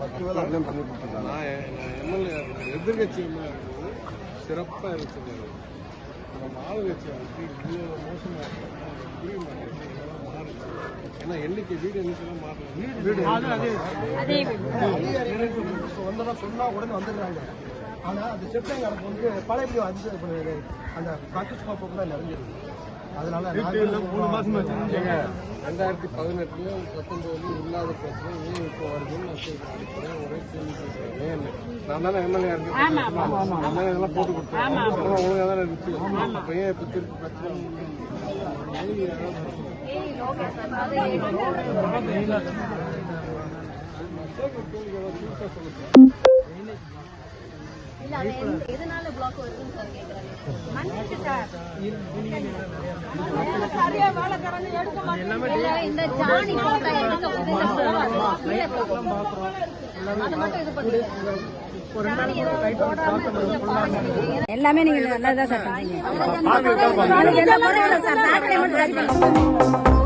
பத்து வேலை அண்ணன் பண்ணி கொடுத்துருக்காங்க நான் எம்எல்ஏ எதிர்கட்சி எம்எல்ஏ சிறப்பாக இருக்கிறது நம்ம ஆளுங்கட்சி வந்து இவ்வளோ மோசமாக இருக்கிறதா புரிய மாட்டேங்குது ஏன்னா எண்ணிக்கை வீடு எண்ணிக்கைலாம் மாறல வீடு வீடு வந்தோம்னா உடனே வந்துடுறாங்க. ஆனால் அந்த செப்டம்பர் வந்து பழையபடி அந்த ப்ராக்டிஸ் கோப்பை கூட நிறைஞ்சிருக்கு. அதனால மூணு மாசமா ரெண்டாயிரத்தி பதினெட்டுலயும் பத்தொன்பதுலயும் இல்லாத பிரச்சனை ஏன் இப்போ வருதுன்னு நான் கேட்கிறேன். ஒரே கேள்வி கேட்கிறேன். ஏன் நான் தானே எம்எல்ஏ இருக்கேன். நான் தானே இதெல்லாம் போட்டு கொடுத்தேன். அதெல்லாம் ஒழுங்கா தானே இருந்துச்சு. அப்ப ஏன் இப்போ திருப்பி பிரச்சனை? இல்ல எதனால பிளாக் வருதுன்னு சார் கேக்குறாங்க இந்த போட்டா எடுக்க. எல்லாமே நீங்க நல்லா தான் சார் இல்லை சார் மட்டும்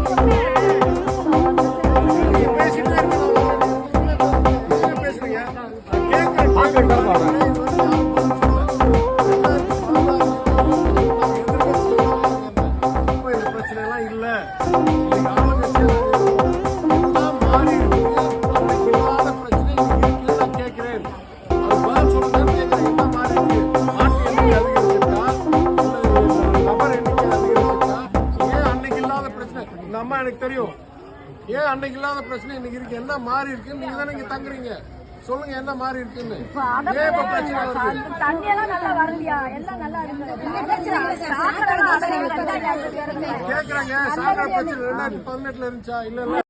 எனக்கு தெரியும். ஏன் அன்னைக்கு இல்லாத பிரச்சனை இன்னைக்கு இருக்கு? என்ன மாறி இருக்கு நீங்க தானே இங்க தங்குறீங்க. சொல்லுங்க என்ன மாறி இருக்குன்னு. ஏன் இப்ப பிரச்சனை வருது? தண்ணி எல்லாம் நல்லா வருதுயா எல்லாம் நல்லா இருக்கு சாக்கடை தான் கேக்குறாங்க சாகர பிரச்சனை ரெண்டாயிரத்தி பதினெட்டுல இருந்துச்சா? இல்ல இல்ல.